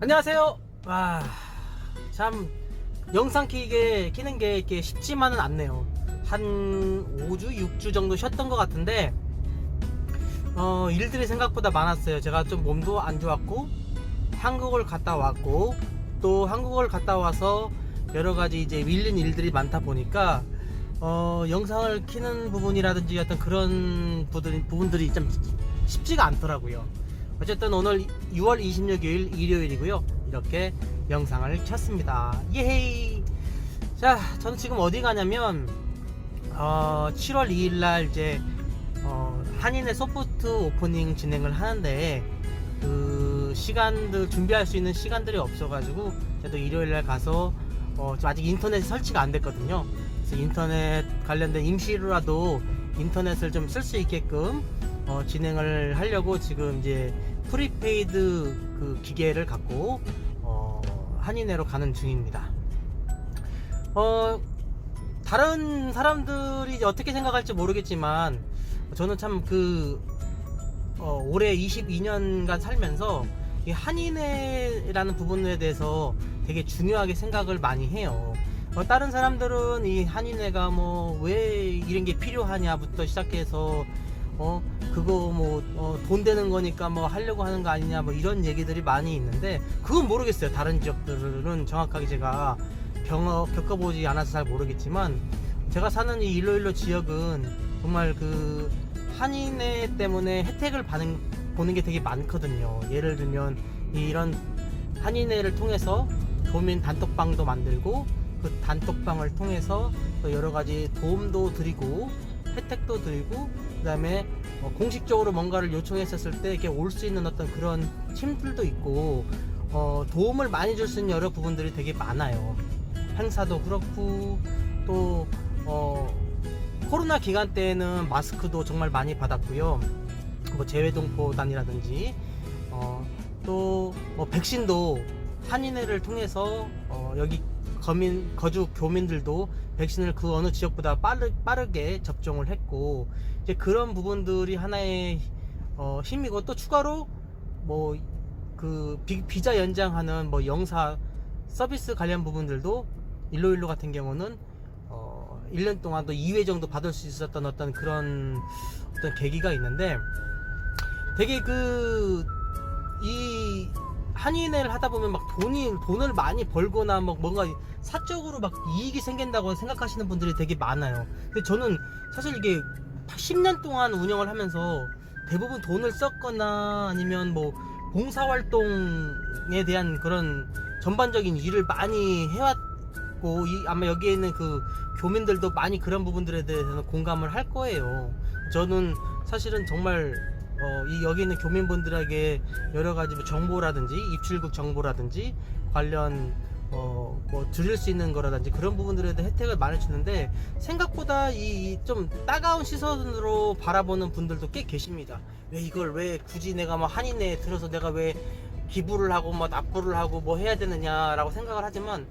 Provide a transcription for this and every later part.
안녕하세요. 와, 참 영상 키게 키는 게 이렇게 쉽지만은 않네요. 한 5주, 6주 정도 쉬었던 것 같은데 어, 일들이 생각보다 많았어요. 제가 좀 몸도 안 좋았고 한국을 갔다 왔고 또 한국을 갔다 와서 여러 가지 이제 밀린 일들이 많다 보니까 어, 영상을 키는 부분이라든지 어떤 그런 부분들이, 부분들이 좀 쉽지가 않더라고요. 어쨌든 오늘 6월 26일 일요일이고요. 이렇게 영상을 켰습니다. 예헤이! 자, 저는 지금 어디 가냐면, 어, 7월 2일 날 이제, 어, 한인의 소프트 오프닝 진행을 하는데, 그, 시간들, 준비할 수 있는 시간들이 없어가지고, 저도 일요일 날 가서, 어, 저 아직 인터넷 설치가 안 됐거든요. 그래서 인터넷 관련된 임시로라도 인터넷을 좀 쓸 수 있게끔 어, 진행을 하려고 지금 이제 프리페이드 그 기계를 갖고 어, 한인회로 가는 중입니다. 어, 다른 사람들이 어떻게 생각할지 모르겠지만 저는 참그 어, 올해 22년간 살면서 이 한인회라는 부분에 대해서 되게 중요하게 생각을 많이 해요. 어, 다른 사람들은 이 한인회가 뭐 왜 이런 게 필요하냐부터 시작해서 어 그거 뭐돈 되는 거니까 뭐 하려고 하는 거 아니냐 뭐 이런 얘기들이 많이 있는데 그건 모르겠어요. 다른 지역들은 정확하게 제가 경험 겪어보지 않아서 잘 모르겠지만 제가 사는 이 일로일로 지역은 정말 그 한인회 때문에 혜택을 받는 보는 게 되게 많거든요. 예를 들면 이런 한인회를 통해서 도민 단톡방도 만들고 그 단톡방을 통해서 또 여러 가지 도움도 드리고 혜택도 드리고 그다음에 어, 공식적으로 뭔가를 요청했었을 때 이렇게 올 수 있는 어떤 그런 팀들도 있고 어, 도움을 많이 줄 수 있는 여러 부분들이 되게 많아요. 행사도 그렇고 또 어, 코로나 기간 때에는 마스크도 정말 많이 받았고요. 뭐 재외동포단이라든지 어, 또뭐 백신도 한인회를 통해서 어, 여기 거민 거주 교민들도 백신을 그 어느 지역보다 빠르, 빠르게 접종을 했고 이제 그런 부분들이 하나의 어, 힘이고 또 추가로 뭐 그 비자 연장하는 뭐 영사 서비스 관련 부분들도 일로일로 같은 경우는 어 1년 동안 또 2회 정도 받을 수 있었던 어떤 그런 어떤 계기가 있는데 되게 그 이 한인회를 하다 보면 막 돈이 돈을 많이 벌거나 막 뭔가 사적으로 막 이익이 생긴다고 생각하시는 분들이 되게 많아요. 근데 저는 사실 이게 10년 동안 운영을 하면서 대부분 돈을 썼거나 아니면 뭐 봉사활동에 대한 그런 전반적인 일을 많이 해왔고 이 아마 여기에 있는 그 교민들도 많이 그런 부분들에 대해서는 공감을 할 거예요. 저는 사실은 정말 어, 이 여기 있는 교민분들에게 여러 가지 뭐 정보라든지 입출국 정보라든지 관련 어, 뭐 드릴 수 있는 거라든지 그런 부분들에 대해 혜택을 많이 주는데 생각보다 이 좀 따가운 시선으로 바라보는 분들도 꽤 계십니다. 왜 이걸 왜 굳이 내가 뭐 한인회에 들어서 내가 왜 기부를 하고 뭐 납부를 하고 뭐 해야 되느냐라고 생각을 하지만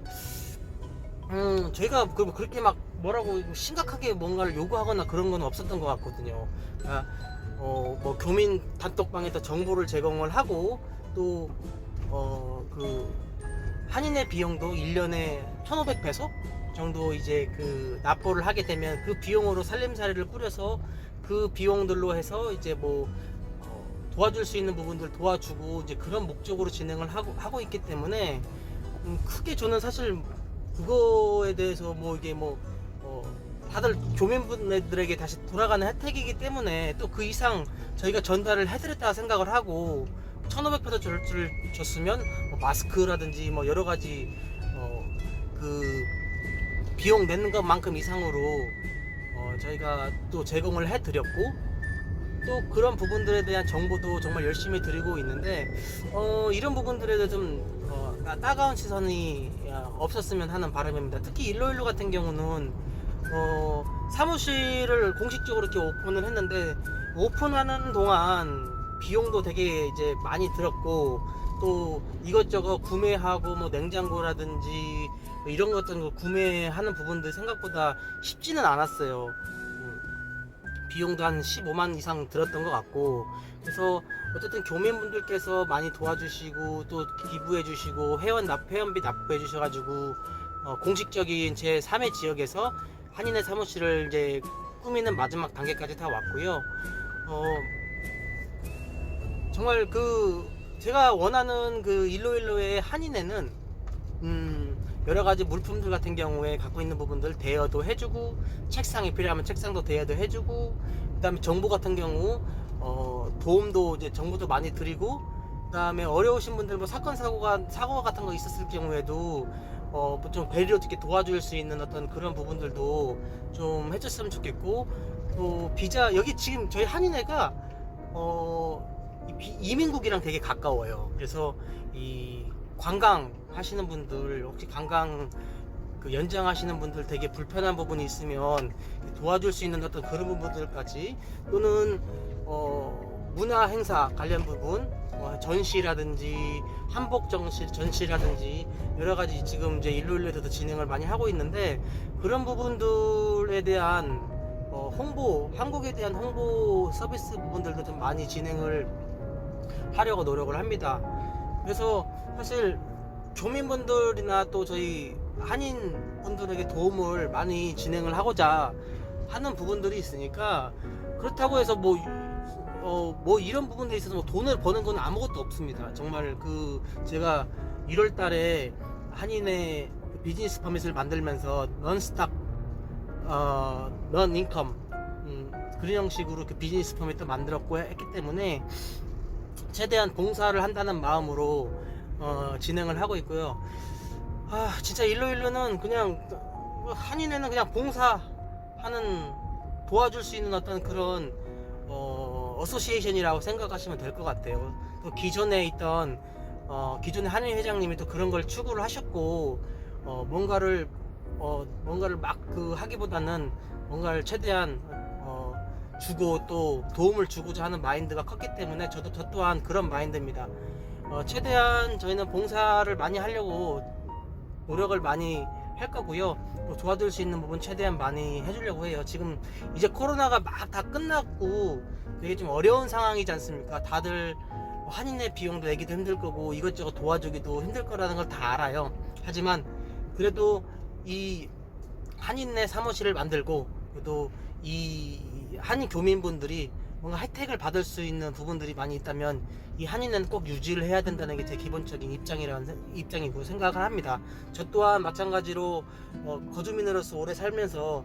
음 저희가 그- 그렇게 막 뭐라고 심각하게 뭔가를 요구하거나 그런 건 없었던 것 같거든요. 아, 어, 뭐 교민 단톡방에서 정보를 제공을 하고 또 어, 그 한인의 비용도 1년에 1,500페소 정도 이제 그 납부를 하게 되면 그 비용으로 살림살이를 꾸려서 그 비용들로 해서 이제 뭐 어, 도와줄 수 있는 부분들 도와주고 이제 그런 목적으로 진행을 하고 하고 있기 때문에 음, 크게 저는 사실 그거에 대해서 뭐 이게 뭐 어, 다들 교민분들에게 다시 돌아가는 혜택이기 때문에 또 그 이상 저희가 전달을 해드렸다 생각을 하고 1,500페소 줄, 줄 줬으면 뭐 마스크라든지 뭐 여러 가지 어, 그 비용 내는 것만큼 이상으로 어, 저희가 또 제공을 해드렸고 또 그런 부분들에 대한 정보도 정말 열심히 드리고 있는데 어, 이런 부분들에 대해 좀 어, 따- 따가운 시선이 어, 없었으면 하는 바람입니다. 특히 일로일로 같은 경우는 어, 사무실을 공식적으로 이렇게 오픈을 했는데 오픈하는 동안 비용도 되게 이제 많이 들었고 또 이것저것 구매하고 뭐 냉장고라든지 뭐 이런 것들 구매하는 부분들 생각보다 쉽지는 않았어요. 음. 비용도 한 15만 이상 들었던 것 같고 그래서 어쨌든 교민분들께서 많이 도와주시고 또 기부해 주시고 회원 납 회원비 납부해 주셔가지고 어, 공식적인 제 3회 지역에서 한인의 사무실을 이제 꾸미는 마지막 단계까지 다 왔고요. 어, 정말 그 제가 원하는 그 일로일로의 한인회는 음, 여러 가지 물품들 같은 경우에 갖고 있는 부분들 대여도 해주고 책상이 필요하면 책상도 대여도 해주고 그다음에 정보 같은 경우 어, 도움도 이제 정보도 많이 드리고 그다음에 어려우신 분들 뭐 사건 사고가 사고 같은 거 있었을 경우에도 어, 뭐좀 배려 어떻게 도와줄 수 있는 어떤 그런 부분들도 좀 해줬으면 좋겠고 또 비자 여기 지금 저희 한인회가 어, 이민국이랑 되게 가까워요. 그래서 이 관광 하시는 분들 혹시 관광 그 연장하시는 분들 되게 불편한 부분이 있으면 도와줄 수 있는 어떤 그런 부분들까지 또는 어, 문화 행사 관련 부분 어, 전시라든지 한복 정시 전시라든지 여러 가지 지금 이제 일로일로에서도 진행을 많이 하고 있는데 그런 부분들에 대한 어, 홍보 한국에 대한 홍보 서비스 부분들도 좀 많이 진행을 하려고 노력을 합니다. 그래서 사실 교민분들이나 또 저희 한인 분들에게 도움을 많이 진행을 하고자 하는 부분들이 있으니까 그렇다고 해서 뭐, 어, 뭐 이런 부분에 있어서 뭐 돈을 버는 건 아무것도 없습니다. 정말 그 제가 1월 달에 한인의 그 비즈니스 퍼밋을 만들면서 넌스탑, 어, 넌 인컴, 음, 그런 형식으로 그 비즈니스 퍼밋도 만들었고 했기 때문에 최대한 봉사를 한다는 마음으로 어, 진행을 하고 있고요. 아 진짜 일로일로는 그냥 한인회는 그냥 봉사하는 도와줄 수 있는 어떤 그런 어, 어소시에이션이라고 생각하시면 될 것 같아요. 또 기존에 있던 어, 기존의 한인 회장님이 또 그런 걸 추구를 하셨고 어, 뭔가를 어, 뭔가를 막 그 하기보다는 뭔가를 최대한 어, 주고 또 도움을 주고자 하는 마인드가 컸기 때문에 저도 저 또한 그런 마인드입니다. 어, 최대한 저희는 봉사를 많이 하려고 노력을 많이 할 거고요. 또 도와줄 수 있는 부분 최대한 많이 해주려고 해요. 지금 이제 코로나가 막 다 끝났고 되게 좀 어려운 상황이지 않습니까? 다들 한인의 비용도 내기도 힘들 거고 이것저것 도와주기도 힘들 거라는 걸 다 알아요. 하지만 그래도 이 한인내 사무실을 만들고 그래도 이 한인 교민분들이 뭔가 혜택을 받을 수 있는 부분들이 많이 있다면 이 한인은 꼭 유지를 해야 된다는 게 제 기본적인 입장이라는 생- 입장이고 생각을 합니다. 저 또한 마찬가지로 어, 거주민으로서 오래 살면서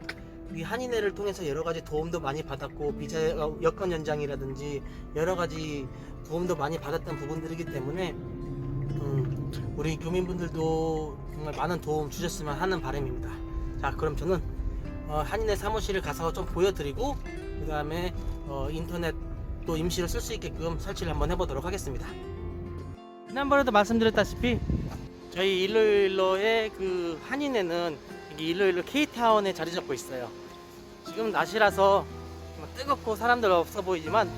이 한인회를 통해서 여러 가지 도움도 많이 받았고 비자 어, 여권 연장이라든지 여러 가지 도움도 많이 받았던 부분들이기 때문에 음, 우리 교민분들도 정말 많은 도움 주셨으면 하는 바람입니다. 자, 그럼 저는 어, 한인회 사무실을 가서 좀 보여드리고 그 다음에 어, 인터넷 또 임시로 쓸 수 있게끔 설치를 한번 해보도록 하겠습니다. 지난번에도 말씀드렸다시피 저희 일로일로의 그 한인회는 여기 일로일로 K타운에 자리 잡고 있어요. 지금 낮이라서 뭐 뜨겁고 사람들 없어 보이지만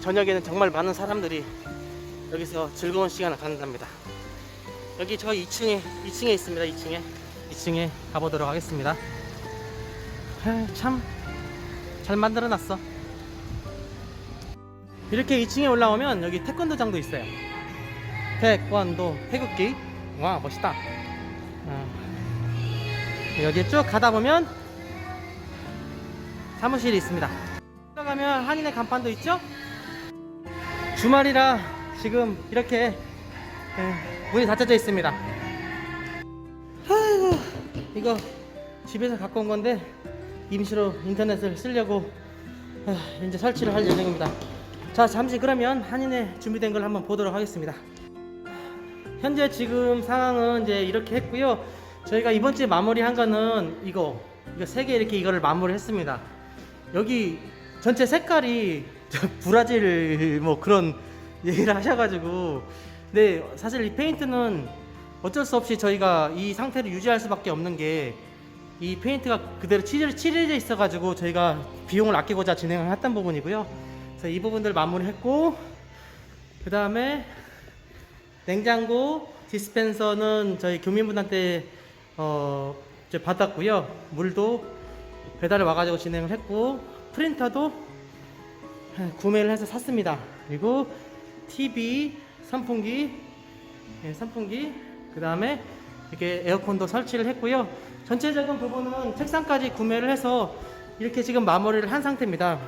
저녁에는 정말 많은 사람들이 여기서 즐거운 시간을 갖는답니다. 여기 저 2층에 2층에 있습니다. 2층에 2층에 가보도록 하겠습니다. 참 잘 만들어 놨어. 이렇게 2층에 올라오면 여기 태권도장도 있어요. 태권도 태극기. 와 멋있다. 어. 여기 쭉 가다 보면 사무실이 있습니다. 들어가면 한인의 간판도 있죠? 주말이라 지금 이렇게 예, 문이 닫혀져 있습니다. 아이고 이거 집에서 갖고 온 건데 임시로 인터넷을 쓰려고 아, 이제 설치를 할 예정입니다. 자 잠시 그러면 한인의 준비된 걸 한번 보도록 하겠습니다. 현재 지금 상황은 이제 이렇게 했고요. 저희가 이번 주에 마무리한 거는 이거 이거 세 개 이렇게 이거를 마무리했습니다. 여기 전체 색깔이 저 브라질 뭐 그런 얘기를 하셔가지고 근데 사실 이 페인트는 어쩔 수 없이 저희가 이 상태를 유지할 수밖에 없는 게 이 페인트가 그대로 칠해, 칠해져 있어가지고 저희가 비용을 아끼고자 진행을 했던 부분이고요. 그래서 이 부분들 마무리했고 그 다음에 냉장고 디스펜서는 저희 교민분한테 어 이제 받았고요. 물도 배달을 와가지고 진행을 했고 프린터도 구매를 해서 샀습니다. 그리고 TV, 선풍기, 예, 선풍기, 그 다음에 이렇게 에어컨도 설치를 했고요. 전체적인 부분은 책상까지 구매를 해서 이렇게 지금 마무리를 한 상태입니다.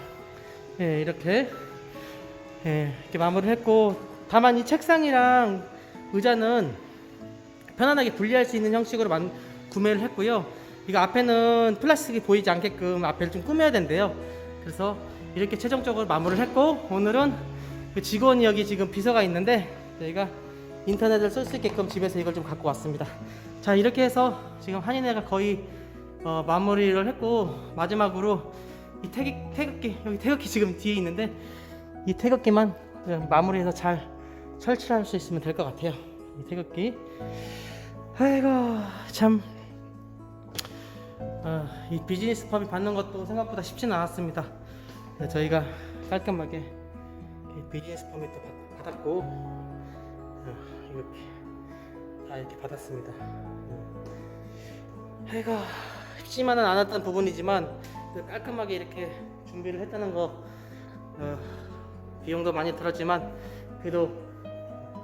예, 이렇게 예, 이렇게 마무리를 했고 다만 이 책상이랑 의자는 편안하게 분리할 수 있는 형식으로 만, 구매를 했고요. 이거 앞에는 플라스틱이 보이지 않게끔 앞에를 좀 꾸며야 된대요. 그래서 이렇게 최종적으로 마무리를 했고 오늘은 그 직원이 여기 지금 비서가 있는데 저희가 인터넷을 쓸 수 있게끔 집에서 이걸 좀 갖고 왔습니다. 자 이렇게 해서 지금 한인회가 거의 어, 마무리를 했고 마지막으로 이 태극, 태극기 여기 태극기 지금 뒤에 있는데 이 태극기만 마무리해서 잘 설치할 수 있으면 될 것 같아요. 이 태극기. 아이고 참. 아, 이 비즈니스 펌이 받는 것도 생각보다 쉽지는 않았습니다. 네, 저희가 깔끔하게 비즈니스 펌이 또 받- 받았고 어, 이렇게 다 이렇게 받았습니다. 음. 아이고 쉽지만은 않았던 부분이지만 또 깔끔하게 이렇게 준비를 했다는 거 어, 비용도 많이 들었지만 그래도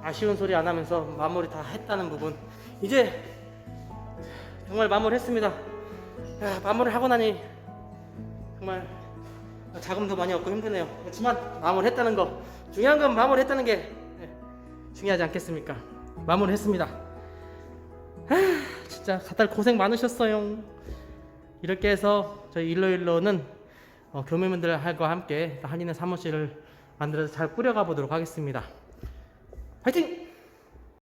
아쉬운 소리 안 하면서 마무리 다 했다는 부분 이제 정말 마무리했습니다. 야, 마무리 하고 나니 정말 자금도 많이 없고 힘드네요. 그렇지만 마무리했다는 거 중요한 건 마무리했다는 게 예, 중요하지 않겠습니까? 마무리했습니다. 아, 진짜 다들 고생 많으셨어요. 이렇게 해서 저희 일로일로는 어, 교민분들과 함께 한인의 사무실을 만들어서 잘 꾸려가 보도록 하겠습니다. 화이팅!